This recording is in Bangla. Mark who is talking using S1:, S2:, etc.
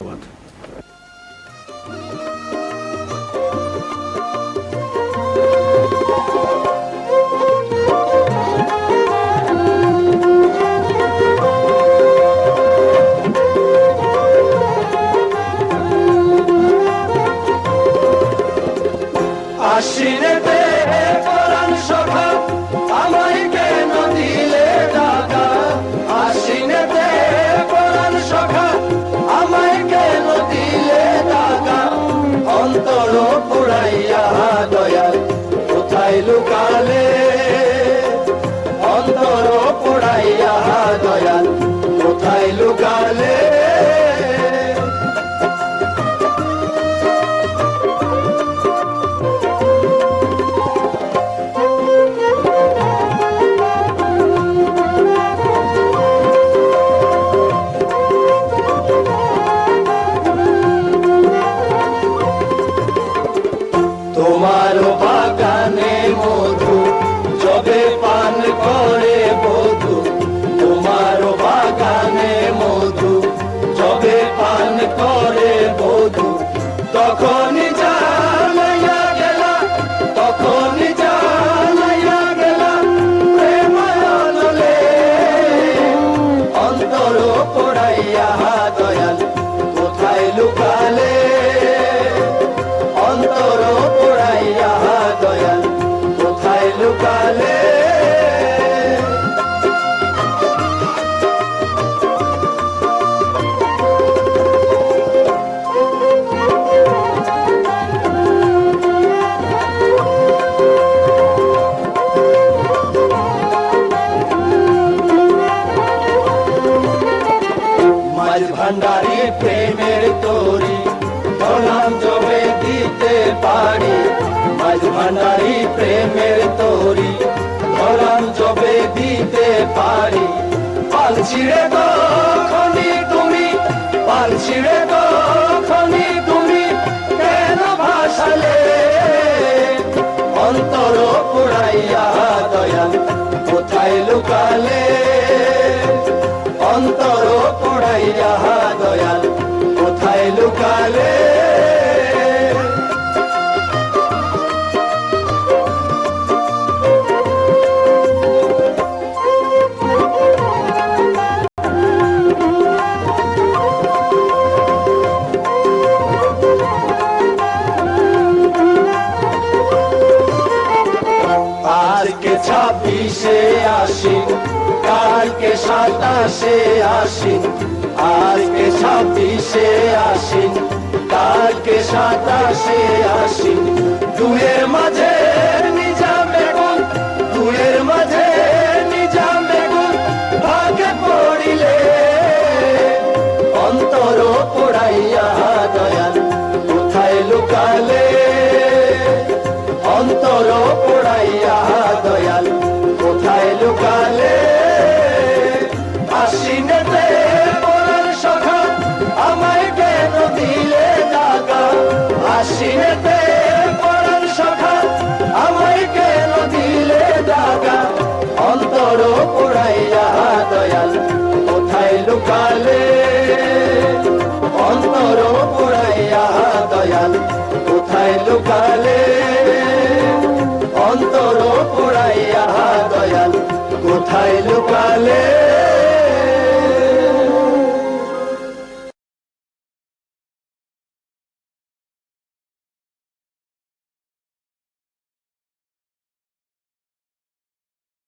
S1: Вот. মাঝ ভান্ডারি প্রেমের তরি প্রণাম জবে দিতে পারি। মাঝ ভান্ডারি প্রেমের তরি প্রণাম জবে দিতে পারি। পাল ছিঁড়ে তখনই তুমি, পাল ছিঁড়ে তখনই তুমি কেন ভাসালে? অন্তর পুরাইয়া দয়াল, কোথায় লুকালে? পড়াইয়া দয়াল কোথায় লুকালে? আজকে ছাব্বিশে আশিন কালকে সাতাশে আসিন আজকে ছাব্বিশে আসিন কালকে সাতাশে আসিন দুয়ের মাঝে কোথায় লোক